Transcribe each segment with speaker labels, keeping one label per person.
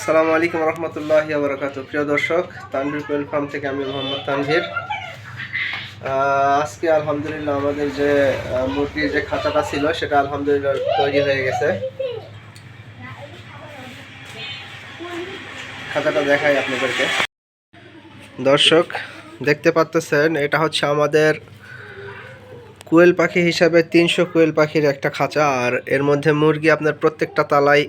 Speaker 1: আসসালামু আলাইকুম রহমতুল্লাহ বরকাত প্রিয় দর্শক, তানভীর কোয়েল ফার্ম থেকে আমি মোহাম্মদ তানভীর। আজকে আলহামদুলিল্লাহ আমাদের যে মুরগির যে খাঁচাটা ছিল, সেটা আলহামদুলিল্লাহ তৈরি হয়ে গেছে। খাঁচাটা দেখাই আপনাদেরকে। দর্শক, দেখতে পাচ্তেছেন, এটা হচ্ছে আমাদের কোয়েল পাখি হিসাবে তিনশো কোয়েল পাখির একটা খাঁচা, আর এর মধ্যে মুরগি আপনার প্রত্যেকটা তালাই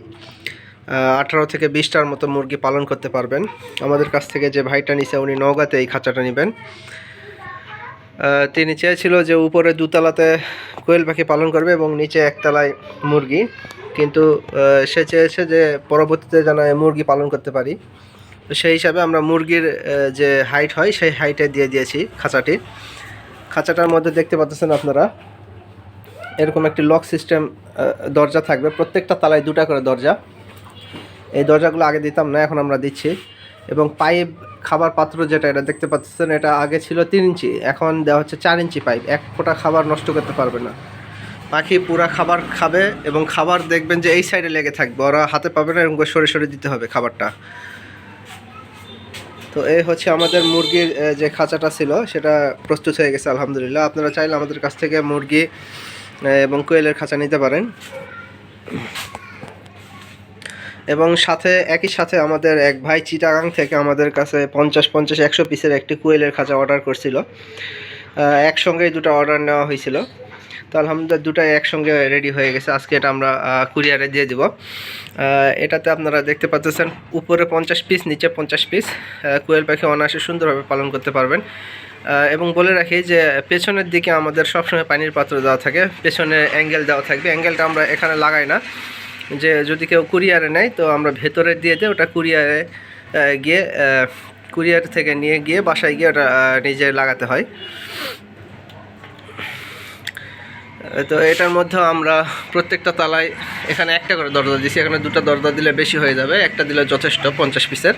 Speaker 1: আঠারো থেকে বিশটার মতো মুরগি পালন করতে পারবেন। আমাদের কাছ থেকে যে ভাইটা নিছে, উনি নওগাঁতে এই খাঁচাটা নেবেন। তিনি চেয়েছিল যে উপরে দুতলাতে কোয়েল পাখি পালন করবে এবং নিচে একতলায় মুরগি। কিন্তু সে চেয়েছে যে পরবর্তীতে যেন মুরগি পালন করতে পারি। তো সেই হিসাবে আমরা মুরগির যে হাইট হয়, সেই হাইটে দিয়ে দিয়েছি খাঁচাটি। খাঁচাটার মধ্যে দেখতে পাচ্ছেন আপনারা, এরকম একটি লক সিস্টেম দরজা থাকবে। প্রত্যেকটা তালায় দুটা করে দরজা। এই দরজাগুলো আগে দিতাম না, এখন আমরা দিচ্ছি। এবং পাইপ, খাবার পাত্র যেটা এটা দেখতে পাচ্ছেন, এটা আগে ছিল তিন ইঞ্চি, এখন দেওয়া হচ্ছে চার ইঞ্চি পাইপ। এক ফোঁটা খাবার নষ্ট করতে পারবে না। পাখি পুরা খাবার খাবে এবং খাবার দেখবেন যে এই সাইডে লেগে থাকবে, ওরা হাতে পাবে না এবং সরে সরে দিতে হবে খাবারটা। তো এই হচ্ছে আমাদের মুরগির যে খাঁচাটা ছিল, সেটা প্রস্তুত হয়ে গেছে, আলহামদুলিল্লাহ। আপনারা চাইলে আমাদের কাছ থেকে মুরগি এবং কোয়েলের খাঁচা নিতে পারেন। এবং সাথে, একই সাথে আমাদের এক ভাই চিটাগাং থেকে আমাদের কাছে পঞ্চাশ পঞ্চাশ, একশো পিসের একটি কোয়েলের খাঁচা অর্ডার করছিল। একসঙ্গেই দুটো অর্ডার নেওয়া হয়েছিল। তো আলহামদুলিল্লাহ দুটাই একসঙ্গে রেডি হয়ে গেছে। আজকে এটা আমরা কুরিয়ারে দিয়ে দিব। এটাতে আপনারা দেখতে পাচ্ছেন, উপরে পঞ্চাশ পিস নিচে পঞ্চাশ পিস কোয়েল পাখি অনায়াসে সুন্দরভাবে পালন করতে পারবেন। এবং বলে রাখি যে, পেছনের দিকে আমাদের সবসময় পানির পাত্র দেওয়া থাকে, পেছনে অ্যাঙ্গেল দেওয়া থাকবে। অ্যাঙ্গেলটা আমরা এখানে লাগাই না। যে যদি কেউ কুরিয়ারে নেয়, তো আমরা ভেতরে দিয়ে দিই ওটা কুরিয়ারে গিয়ে কুরিয়ার থেকে নিয়ে গিয়ে বাসায় গিয়ে ওটা নিজে লাগাতে হয়। তো এটার মধ্যে আমরা প্রত্যেকটা তালায় এখানে একটা করে দরজা দিছি। এখানে দুটো দরজা দিলে বেশি হয়ে যাবে, একটা দিলে যথেষ্ট, পঞ্চাশ পিসের।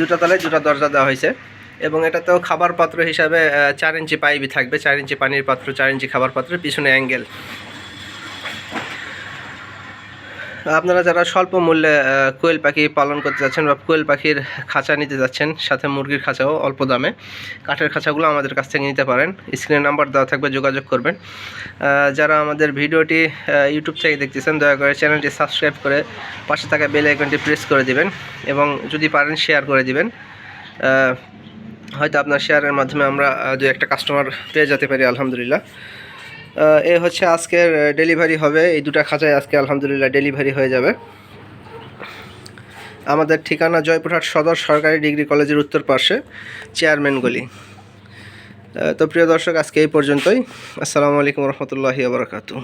Speaker 1: দুটো তালায় দুটো দরজা দেওয়া হয়েছে। এবং এটাতেও খাবার পাত্র হিসাবে চার ইঞ্চি পাইপই থাকবে। চার ইঞ্চি পানির পাত্র, চার ইঞ্চি খাবার পাত্র পিছনে অ্যাঙ্গেল। আপনারা যারা স্বল্প মূল্যে কোয়েল পাখি পালন করতে যাচ্ছেন বা কোয়েল পাখির খাঁচা নিতে যাচ্ছেন, সাথে মুরগির খাঁচাও অল্প দামে, কাঠের খাঁচাগুলো আমাদের কাছ থেকে নিতে পারেন। স্ক্রিনে নাম্বার দেওয়া থাকবে, যোগাযোগ করবেন। যারা আমাদের ভিডিওটি ইউটিউব থেকে দেখতেছেন, দয়া করে চ্যানেলটি সাবস্ক্রাইব করে পাশে থাকা বেল আইকনটি প্রেস করে দিবেন এবং যদি পারেন শেয়ার করে দিবেন। হয়তো আপনার শেয়ারের মাধ্যমে আমরা দু একটা কাস্টমার পেয়ে যেতে পারি, আলহামদুলিল্লাহ। এ হচ্ছে আজকের ডেলিভারি হবে। এই দুটা খাঁচায় আজকে আলহামদুলিল্লাহ ডেলিভারি হয়ে যাবে। আমাদের ঠিকানা জয়পুরহাট সদর সরকারি ডিগ্রি কলেজের উত্তর পাশে চেয়ারম্যান গলি। তো প্রিয় দর্শক, আজকে এই পর্যন্তই। আসসালামু আলাইকুম রহমতুল্লাহি আবরকাতু